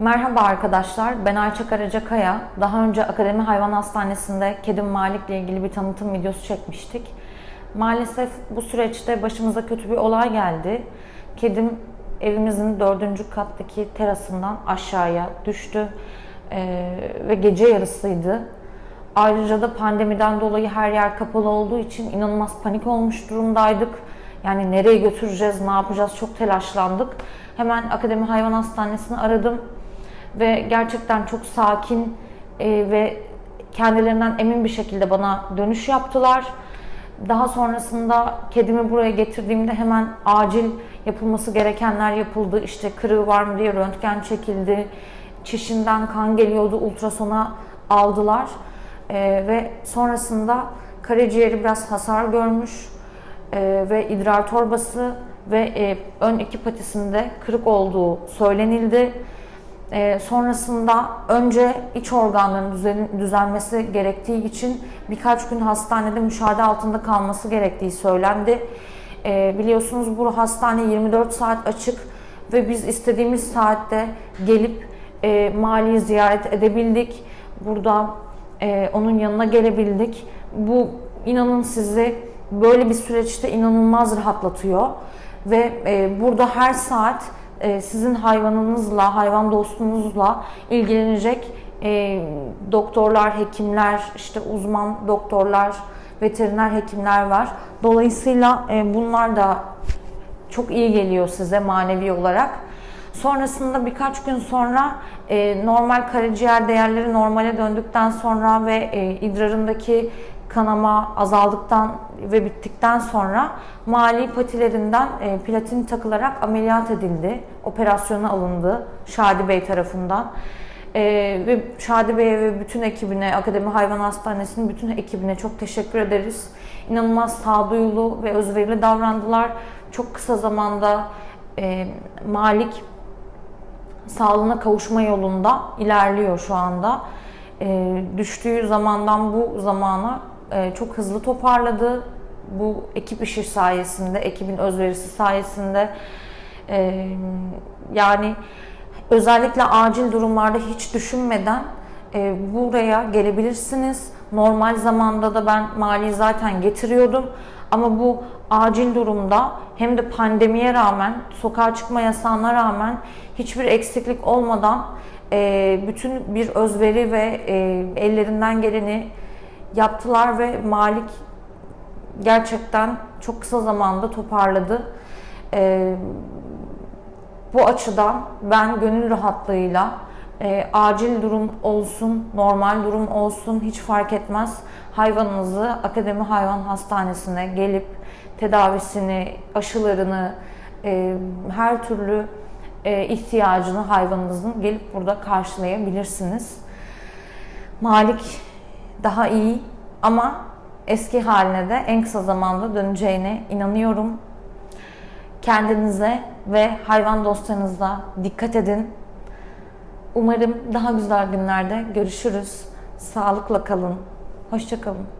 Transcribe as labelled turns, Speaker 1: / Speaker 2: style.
Speaker 1: Merhaba arkadaşlar, ben Ayça Karacakaya. Daha önce Akademi Hayvan Hastanesi'nde kedim Malik ile ilgili bir tanıtım videosu çekmiştik. Maalesef bu süreçte başımıza kötü bir olay geldi. Kedim evimizin dördüncü kattaki terasından aşağıya düştü Ee, ve gece yarısıydı. Ayrıca da pandemiden dolayı her yer kapalı olduğu için inanılmaz panik olmuş durumdaydık. Yani nereye götüreceğiz, ne yapacağız çok telaşlandık. Hemen Akademi Hayvan Hastanesi'ni aradım ve gerçekten çok sakin e, ve kendilerinden emin bir şekilde bana dönüş yaptılar. Daha sonrasında kedimi buraya getirdiğimde hemen acil yapılması gerekenler yapıldı. İşte kırığı var mı diye röntgen çekildi. Çişinden kan geliyordu, ultrasona aldılar. Ee, ve sonrasında karaciğeri biraz hasar görmüş Ee, ve idrar torbası ve e, ön iki patisinde kırık olduğu söylenildi. Ee, sonrasında önce iç organların düzen- düzelmesi gerektiği için birkaç gün hastanede müşahede altında kalması gerektiği söylendi. Ee, biliyorsunuz bu hastane 24 saat açık ve biz istediğimiz saatte gelip e, mali ziyaret edebildik. Burada e, onun yanına gelebildik. Bu inanın sizi böyle bir süreçte inanılmaz rahatlatıyor ve e, burada her saat e, sizin hayvanınızla, hayvan dostunuzla ilgilenecek e, doktorlar, hekimler, işte uzman doktorlar, veteriner hekimler var. Dolayısıyla e, bunlar da çok iyi geliyor size manevi olarak. Sonrasında birkaç gün sonra e, normal karaciğer değerleri normale döndükten sonra ve e, idrarındaki kanama azaldıktan ve bittikten sonra mali patilerinden e, platin takılarak ameliyat edildi. Operasyona alındı Şadi Bey tarafından. E, ve Şadi Bey'e ve bütün ekibine, Akademi Hayvan Hastanesi'nin bütün ekibine çok teşekkür ederiz. İnanılmaz sağduyulu ve özverili davrandılar. Çok kısa zamanda e, Malik sağlığına kavuşma yolunda ilerliyor şu anda. E, düştüğü zamandan bu zamana e, çok hızlı toparladı. Bu ekip işi sayesinde, ekibin özverisi sayesinde e, yani özellikle acil durumlarda hiç düşünmeden e, buraya gelebilirsiniz. Normal zamanda da ben mali zaten getiriyordum. Ama bu acil durumda hem de pandemiye rağmen, sokağa çıkma yasağına rağmen hiçbir eksiklik olmadan bütün bir özveri ve ellerinden geleni yaptılar ve Malik gerçekten çok kısa zamanda toparladı. E, bu açıdan ben gönül rahatlığıyla e, acil durum olsun, normal durum olsun hiç fark etmez. Hayvanınızı Akademi Hayvan Hastanesi'ne gelip tedavisini, aşılarını, e, her türlü e, ihtiyacını hayvanınızın gelip burada karşılayabilirsiniz. Malik daha iyi ama eski haline de en kısa zamanda döneceğine inanıyorum. Kendinize ve hayvan dostlarınıza dikkat edin. Umarım daha güzel günlerde görüşürüz. Sağlıkla kalın. Hoşçakalın.